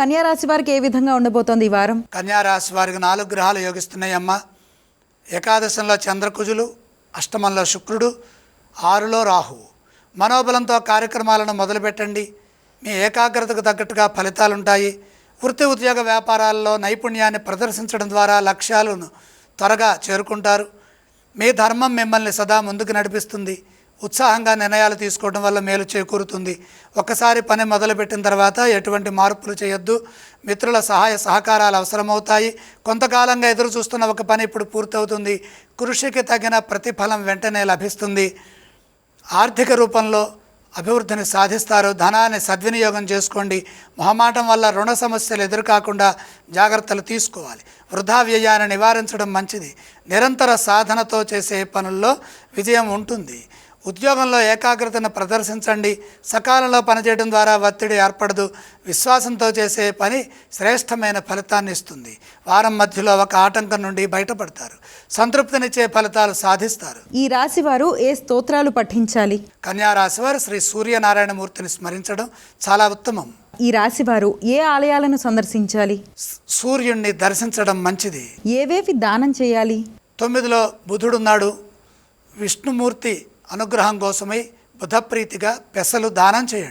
కన్యా రాశి వారికి ఏ విధంగా ఉండబోతోంది ఈ వారం? కన్యా రాశి వారికి నాలుగు గ్రహాలు యోగిస్తున్నాయమ్మ. ఏకాదశంలో చంద్రకుజులు అష్టమంలో శుక్రుడు ఆరులో రాహువు మనోబలంతో కార్యక్రమాలను మొదలుపెట్టండి. మీ ఏకాగ్రతకు తగ్గట్టుగా ఫలితాలుంటాయి. వృత్తి ఉద్యోగ వ్యాపారాల్లో నైపుణ్యాన్ని ప్రదర్శించడం ద్వారా లక్ష్యాలను త్వరగా చేరుకుంటారు. మీ ధర్మం మిమ్మల్ని సదా ముందుకు నడిపిస్తుంది. ఉత్సాహంగా నిర్ణయాలు తీసుకోవడం వల్ల మేలు చేకూరుతుంది. ఒకసారి పని మొదలుపెట్టిన తర్వాత ఎటువంటి మార్పులు చేయొద్దు. మిత్రుల సహాయ సహకారాలు అవసరమవుతాయి. కొంతకాలంగా ఎదురు చూస్తున్న ఒక పని ఇప్పుడు పూర్తవుతుంది. కృషికి తగిన ప్రతిఫలం వెంటనే లభిస్తుంది. ఆర్థిక రూపంలో అభివృద్ధిని సాధిస్తారు. ధనాన్ని సద్వినియోగం చేసుకోండి. మొహమాటం వల్ల రుణ సమస్యలు ఎదురుకాకుండా జాగ్రత్తలు తీసుకోవాలి. వృధా వ్యయాన్ని నివారించడం మంచిది. నిరంతర సాధనతో చేసే పనుల్లో విజయం ఉంటుంది. ఉద్యోగంలో ఏకాగ్రతను ప్రదర్శించండి. సకాలంలో పనిచేయడం ద్వారా ఒత్తిడి ఏర్పడదు. విశ్వాసంతో చేసే పని శ్రేష్టమైన ఫలితాన్ని ఇస్తుంది. వారం మధ్యలో ఒక ఆటంకం నుండి బయటపడతారు. సంతృప్తినిచ్చే ఫలితాలు సాధిస్తారు. ఈ రాశి వారు ఏ స్తోత్రాలు పఠించాలి? కన్యా రాశి వారు శ్రీ సూర్యనారాయణమూర్తిని స్మరించడం చాలా ఉత్తమం. ఈ రాశి వారు ఏ ఆలయాలను సందర్శించాలి? సూర్యుణ్ణి దర్శించడం మంచిది. ఏవేవి దానం చేయాలి? తొమ్మిదిలో బుధుడున్నాడు. విష్ణుమూర్తి అనుగ్రహం కోసమై బుధప్రీతిగా పెసలు దానం చేయండి.